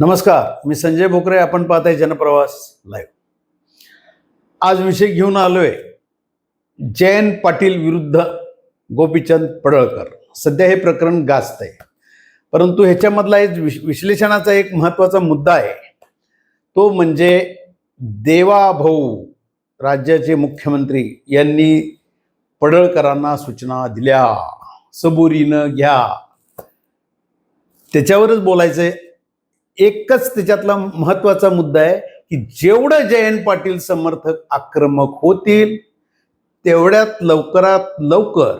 नमस्कार मी संजय भोकरे आपण पाहत आहे जनप्रवास लाईव्ह आज विषय घेऊन आलोय जयंत पाटील विरुद्ध गोपीचंद पडळकर. सध्या हे प्रकरण गाजत आहे परंतु ह्याच्यामधला एक विश- विश्लेषणाचा एक महत्त्वाचा मुद्दा आहे. तो म्हणजे देवाभाऊ राज्याचे मुख्यमंत्री यांनी पडळकरांना सूचना दिल्या. सबुरीनं घ्या. त्याच्यावरच बोलायचंय. एकच त्याच्यातला महत्त्वाचा मुद्दा आहे की जेवढं जयंत पाटील समर्थक आक्रमक होतील तेवढ्यात लवकरात लवकर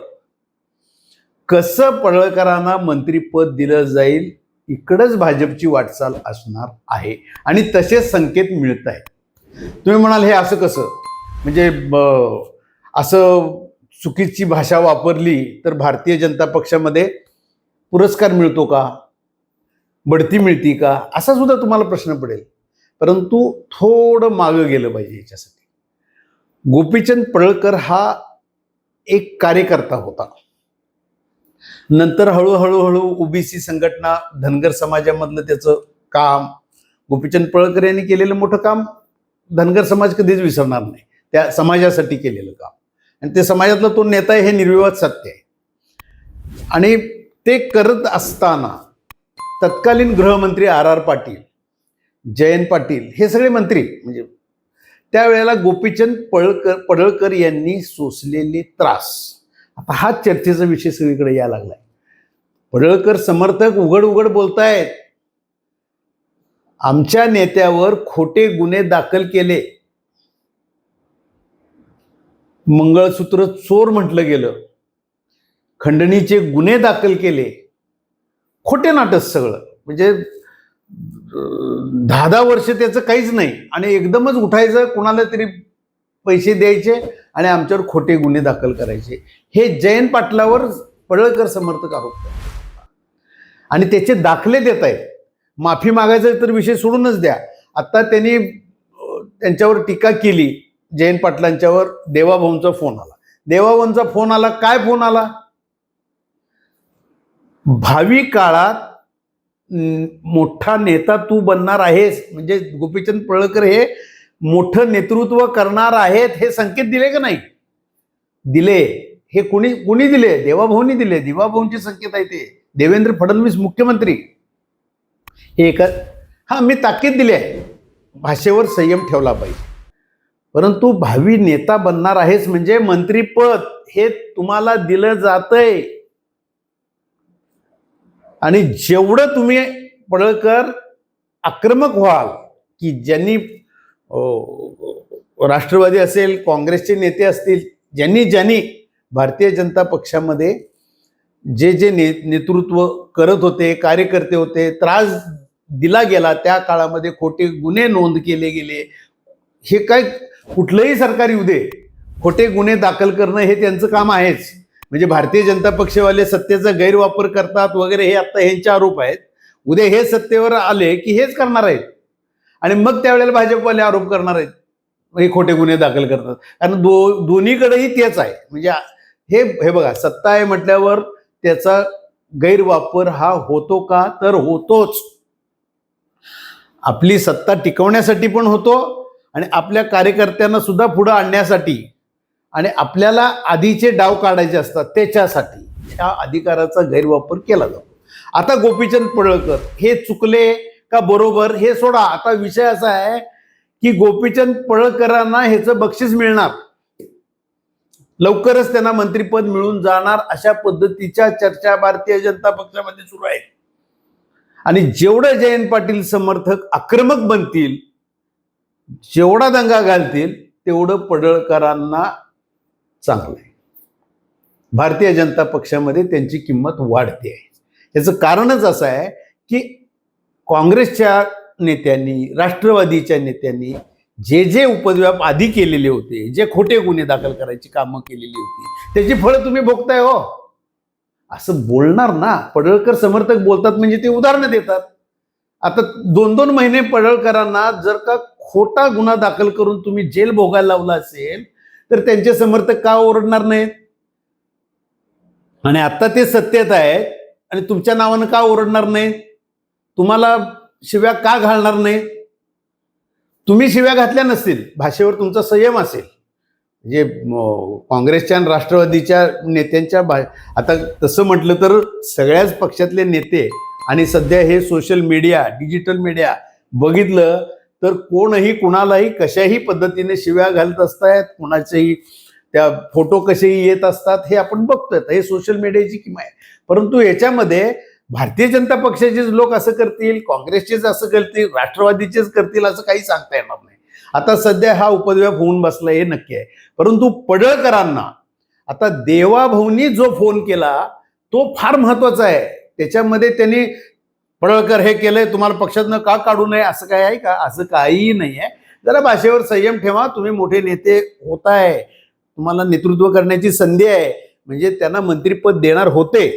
कसं पडळकरांना मंत्रीपद दिलं जाईल इकडंच भाजपची वाटचाल असणार आहे. आणि तसेच संकेत मिळत आहेत. तुम्ही म्हणाल हे असं कसं? म्हणजे असं चुकीची भाषा वापरली तर भारतीय जनता पक्षामध्ये पुरस्कार मिळतो का? बढती मिळती का? असा सुद्धा तुम्हाला प्रश्न पडेल. परंतु थोडं मागं गेलं पाहिजे याच्यासाठी. गोपीचंद पळकर हा एक कार्यकर्ता होता. नंतर हळूहळू हळू ओबीसी संघटना धनगर समाजामधलं त्याचं काम गोपीचंद पळकर यांनी केलेलं मोठं काम धनगर समाज कधीच विसरणार नाही. त्या समाजासाठी केलेलं काम. आणि ते समाजातला तो नेता आहे हे निर्विवाद सत्य आहे. आणि ते करत असताना तत्कालीन गृहमंत्री आर आर पाटील जयंत पाटील हे सगळे मंत्री म्हणजे त्यावेळेला गोपीचंद पळकर पडळकर यांनी सोसलेले त्रास. आता हा चर्चेचा विषय सगळीकडे यायला लागलाय. पडळकर समर्थक उघड उघड बोलतायत. आमच्या नेत्यावर खोटे गुन्हे दाखल केले. मंगळसूत्र चोर म्हटलं गेलं. खंडणीचे गुन्हे दाखल केले. खोटे नाटक सगळं. म्हणजे दहा दहा वर्ष त्याचं काहीच नाही. आणि एकदमच उठायचं कोणाला तरी पैसे द्यायचे आणि आमच्यावर खोटे गुन्हे दाखल करायचे. हे जयंत पाटलावर पडळकर समर्थक आरोप आणि त्याचे दाखले देत आहेत. माफी मागायचा तर विषय सोडूनच द्या. आत्ता त्यांनी त्यांच्यावर टीका केली जयंत पाटलांच्यावर. देवाभाऊंचा फोन आला. देवाभाऊंचा फोन आला काय फोन आला? भावी काळात मोठा नेता तू बनणार आहेस. म्हणजे गोपीचंद पळकर हे मोठं नेतृत्व करणार आहेत हे संकेत दिले का नाही? दिले. हे कुणी कुणी दिले? देवाभाऊनी दिले. देवाभाऊंचे संकेत आहे ते. देवेंद्र फडणवीस मुख्यमंत्री. हे एक हा मी ताकीद दिली आहे. भाषेवर संयम ठेवला पाहिजे. परंतु भावी नेता बनणार आहेस म्हणजे मंत्रीपद हे तुम्हाला दिलं जातंय. आणि जेवढं तुम्ही पडळकर आक्रमक व्हाल की ज्यांनी राष्ट्रवादी असेल काँग्रेसचे नेते असतील ज्यांनी ज्यांनी भारतीय जनता पक्षामध्ये जे जे ने नेतृत्व करत होते कार्यकर्ते होते त्रास दिला गेला त्या काळामध्ये खोटे गुन्हे नोंद केले गेले. हे काय कुठलंही सरकार येऊ दे खोटे गुन्हे दाखल करणं हे त्यांचं काम आहेच. म्हणजे भारतीय जनता पक्षवाले सत्तेचा गैरवापर करतात वगैरे हे आता ह्यांचे आरोप आहेत. उद्या हे सत्तेवर आले की हेच करणार आहेत. आणि मग त्यावेळेला भाजपवाले आरोप करणार आहेत. हे खोटे गुन्हे दाखल करतात. कारण दो दोन्हीकडेही तेच आहे. म्हणजे हे हे बघा सत्ता आहे म्हटल्यावर त्याचा गैरवापर हा होतो का? तर होतोच. आपली सत्ता टिकवण्यासाठी पण होतो आणि आपल्या कार्यकर्त्यांना सुद्धा पुढं आणण्यासाठी. आणि आपल्याला आधीचे डाव काढायचे असतात त्याच्यासाठी. त्या अधिकाराचा गैरवापर केला जातो. आता गोपीचंद पडळकर हे चुकले का बरोबर हे सोडा. आता विषय असा आहे की गोपीचंद पळळकरांना ह्याचं बक्षीस मिळणार. लवकरच त्यांना मंत्रीपद मिळून जाणार अशा पद्धतीच्या चर्चा भारतीय जनता पक्षामध्ये सुरू आहेत. आणि जेवढं जयंत पाटील समर्थक आक्रमक बनतील जेवढा दंगा घालतील तेवढं पडळकरांना चांगलं आहे भारतीय जनता पक्षामध्ये त्यांची किंमत वाढते आहे. याचं कारणच असं आहे की काँग्रेसच्या नेत्यांनी राष्ट्रवादीच्या नेत्यांनी जे जे उपद्व्याप आधी केलेले होते जे खोटे गुन्हे दाखल करायची कामं केलेली होती त्याची फळं तुम्ही भोगताय हो. असं बोलणार ना. पडळकर समर्थक बोलतात म्हणजे ते उदाहरणं देतात. आता दोन दोन महिने पडळकरांना जर का खोटा गुन्हा दाखल करून तुम्ही जेल भोगायला लावला असेल तर त्यांचे समर्थक का ओरडणार नाहीत? आणि आता ते सत्तेत आहेत आणि तुमच्या नावानं का ओरडणार नाही तुम्हाला शिव्या का घालणार नाही तुम्ही शिव्या घातल्या नसतील भाषेवर तुमचा संयम असेल. म्हणजे काँग्रेसच्या आणि राष्ट्रवादीच्या नेत्यांच्या भा आता तसं म्हटलं तर सगळ्याच पक्षातले नेते आणि सध्या हे सोशल मीडिया डिजिटल मीडिया बघितलं तर कोणही कुणालाही कशाही पद्धतीने शिव्या घालत असतायत कुणाचेही त्या फोटो कसेही येत असतात हे आपण बघतोय. हे सोशल मीडियाची किमा आहे. परंतु याच्यामध्ये भारतीय जनता पक्षाचेच लोक असं करतील काँग्रेसचेच असं करतील राष्ट्रवादीचेच करतील असं काही सांगता येणार नाही. आता सध्या हा उपद्व्याप होऊन बसला हे नक्की आहे. परंतु पडळकरांना आता देवाभाऊनी जो फोन केला तो फार महत्त्वाचा आहे. त्याच्यामध्ये त्यांनी पडळकर हे केलंय तुम्हाला पक्षातनं का काढू नये असं काय आहे का? असं काहीही नाही आहे जरा भाषेवर संयम ठेवा तुम्ही मोठे नेते होत आहे तुम्हाला नेतृत्व करण्याची संधी आहे. म्हणजे त्यांना मंत्रीपद देणार होते.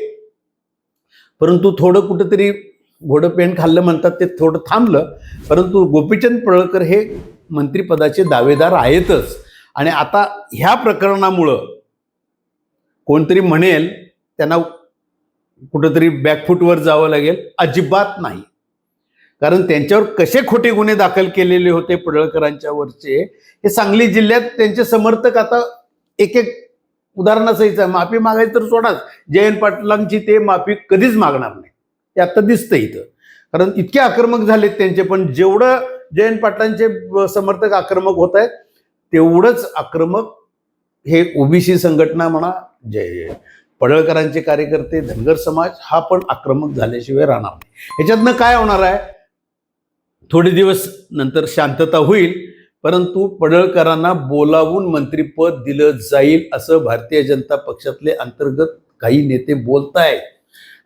परंतु थोडं कुठंतरी घोडं पेन खाल्लं म्हणतात ते थोडं थांबलं. परंतु गोपीचंद पळळकर हे मंत्रिपदाचे दावेदार आहेतच. आणि आता ह्या प्रकरणामुळं कोणतरी म्हणेल त्यांना कुठंतरी बॅकफूटवर जावं लागेल. अजिबात नाही. कारण त्यांच्यावर कसे खोटे गुन्हे दाखल केलेले होते पडळकरांच्या वरचे हे सांगली जिल्ह्यात त्यांचे समर्थक आता एक एक उदाहरणासहित माफी मागायची तर सोडाच. जयंत पाटलांची ते माफी कधीच मागणार नाही. ते आता दिसतं इथं. कारण इतके आक्रमक झालेत त्यांचे पण जेवढं जयंत पाटलांचे समर्थक आक्रमक होत आहेत तेवढंच आक्रमक हे ओबीसी संघटना म्हणा जय पडळकरांचे कार्यकर्ते धनगर समाज हा पण आक्रमक झाल्याशिवाय राहणार नाही. ह्याच्यातनं काय होणार आहे? थोडे दिवस नंतर शांतता होईल परंतु पडळकरांना बोलावून मंत्रिपद दिलं जाईल असं भारतीय जनता पक्षातले अंतर्गत काही नेते बोलतायत.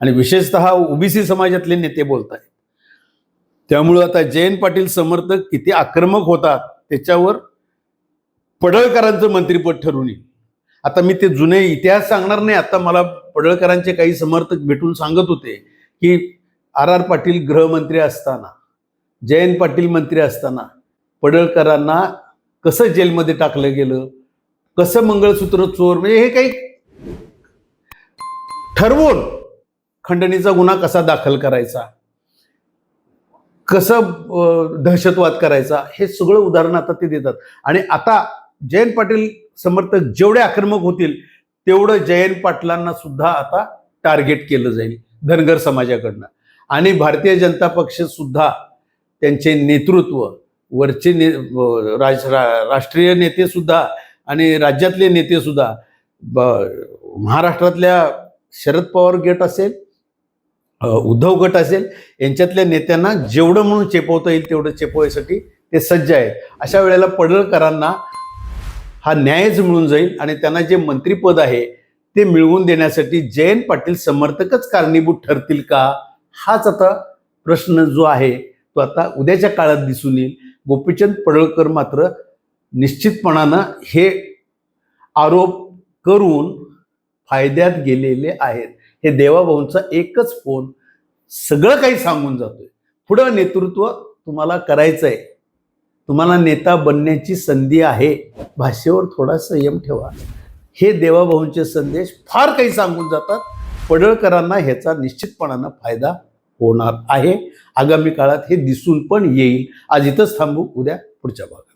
आणि विशेषतः ओबीसी समाजातले नेते बोलतायत. त्यामुळं आता जयंत पाटील समर्थक किती आक्रमक होतात त्याच्यावर पडळकरांचं मंत्रिपद ठरून येईल. आता मी ते जुने इतिहास सांगणार नाही. आता मला पडळकरांचे काही समर्थक भेटून सांगत होते की आर आर पाटील गृहमंत्री असताना जयंत पाटील मंत्री असताना पडळकरांना कसं जेलमध्ये टाकलं गेलं? कसं मंगळसूत्र चोर म्हणजे हे काही ठरवून खंडणीचा गुन्हा कसा दाखल करायचा? कसं दहशतवाद करायचा? हे सगळं उदाहरण आता ते देतात. आणि आता जयंत पाटील समर्थक जेवढे आक्रमक होतील तेवढं जयंत पाटलांना सुद्धा आता टार्गेट केलं जाईल धनगर समाजाकडनं. आणि भारतीय जनता पक्ष सुद्धा त्यांचे नेतृत्व वरचे ने राज रा- राष्ट्रीय नेते सुद्धा आणि राज्यातले नेते सुद्धा ब- महाराष्ट्रातल्या शरद पवार गट असेल उद्धव गट असेल यांच्यातल्या नेत्यांना जेवढं म्हणून चेपवता येईल तेवढं चेपवायसाठी ते सज्ज आहेत अशा वेळेला पडळकरांना हा न्यायच मिळून जाईल आणि त्यांना जे मंत्रिपद आहे ते मिळवून देण्यासाठी जयंत पाटील समर्थकच कारणीभूत ठरतील का? हाच आता प्रश्न जो आहे तो आता उद्याच्या काळात दिसून येईल. गोपीचंद पडळकर मात्र निश्चितपणानं हे आरोप करून फायद्यात गेलेले आहेत. हे देवाभाऊंचा एकच फोन सगळं काही सांगून जातोय. पुढं नेतृत्व तुम्हाला करायचं आहे तुम्हाला नेता बनण्याची संधी आहे. भाषेवर थोडा संयम ठेवा. हे देवाभाऊंचे संदेश फार काही सांगून जातात. पडळकरांना ह्याचा निश्चितपणानं फायदा होणार आहे. आगामी काळात हे दिसून पण येईल. आज इथंच थांबू. उद्या पुढच्या भागात.